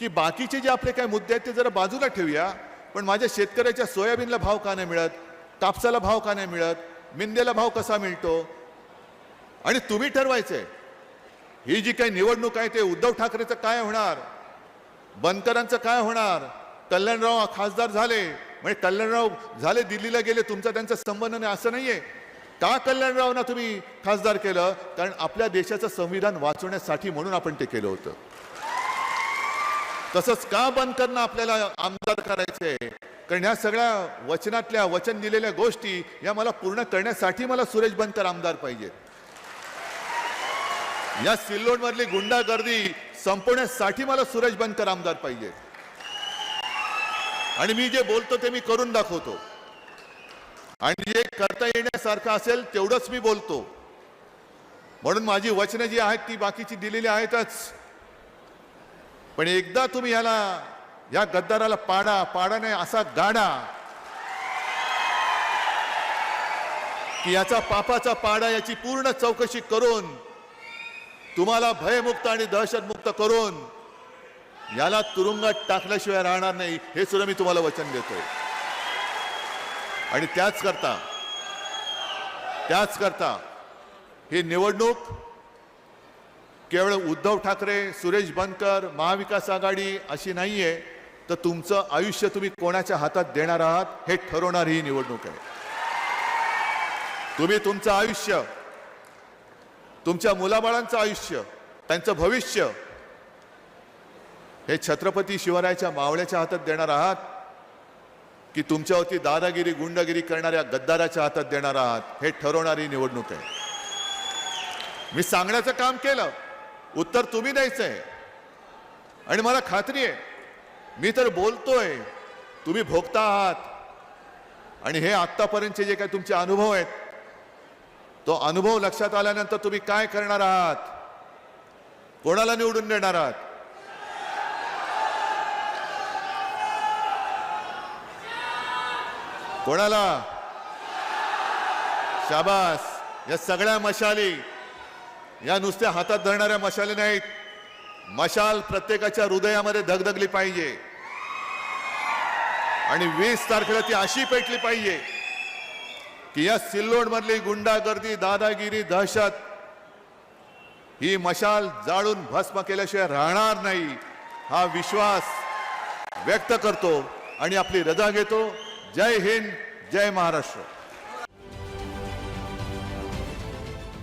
की बाकीचे जे आपले काय मुद्दे आहेत ते जरा बाजूला ठेवूया. पण माझ्या शेतकऱ्याच्या सोयाबीनला भाव का नाही मिळत? कापसाला भाव का नाही मिळत? मिंदेला भाव कसा मिळतो? आणि तुम्ही ठरवायचंय. ही जी काही निवडणूक आहे ते उद्धव ठाकरेचं काय होणार? बनकरांचं काय होणार? कल्याणराव खासदार झाले. म्हणजे कल्याणराव झाले दिल्लीला गेले तुमचा त्यांचा संबंध नाही असं नाहीये. का कल्याणरावना तुम्ही खासदार केलं? कारण आपल्या देशाचं संविधान वाचवण्यासाठी म्हणून आपण ते केलं होतं. तसंच का बनकरनं आपल्याला आमदार करायचे कारण ह्या सगळ्या वचनातल्या वचन दिलेल्या गोष्टी या मला पूर्ण करण्यासाठी मला सुरेश बनकर आमदार पाहिजेत. या सिल्लोडमधली गुंडागर्दी संपवण्यासाठी मला सुरेश बनकर आमदार पाहिजे आणि मी जे बोलतो ते मी करून दाखवतो. आणि जे करता येण्यासारखं असेल तेवढंच मी बोलतो. म्हणून माझी वचनं जी आहेत ती बाकीची दिलेली आहेतच. पण एकदा तुम्ही याला या गद्दाराला पाडा पाडा नाही असा गाडा. की याचा पापाचा पाडा याची पूर्ण चौकशी करून तुम्हाला भयमुक्त आणि दहशतमुक्त करून याला तुरुंगात टाकल्याशिवाय राहणार नाही हे सुद्धा मी तुम्हाला वचन देतोय. आणि त्याच करता त्याच करता ही निवडणूक केवळ उद्धव ठाकरे सुरेश बनकर महाविकास आघाडी अशी नाहीये तर तुमचं आयुष्य तुम्ही कोणाच्या हातात देणार आहात हे ठरवणारी ही निवडणूक आहे. तुम्ही तुमचं आयुष्य तुमच्या मुलाबाळांचं आयुष्य त्यांचं भविष्य हे छत्रपती शिवरायाच्या मावळ्याच्या हातात देणार आहात की तुमच्यावरती दादागिरी गुंडगिरी करणाऱ्या गद्दाराच्या हातात देणार आहात हे ठरवणारी निवडणूक आहे. मी सांगण्याचं काम केलं. उत्तर तुम्ही द्यायचं आहे आणि मला खात्री आहे मी तर बोलतोय तुम्ही भोगता आहात. आणि हे आत्तापर्यंतचे जे काही तुमचे अनुभव आहेत तो अनुभव लक्षात आल्यानंतर तुम्ही काय करणार आहात? कोणाला निवडून देणार आहात? कोणाला? शाबास. या सगळ्या मशाली. या नुसत्या हातात धरणाऱ्या मशाली नाहीत. मशाल प्रत्येकाच्या हृदयामध्ये धगधगली पाहिजे. आणि वीस तारखेला ती अशी पेटली पाहिजे की या सिल्लोडमधली गुंडागर्दी दादागिरी दहशत ही मशाल जाळून भस्म केल्याशिवाय राहणार नाही. हा विश्वास व्यक्त करतो आणि आपली रजा घेतो. जय हिंद जय महाराष्ट्र.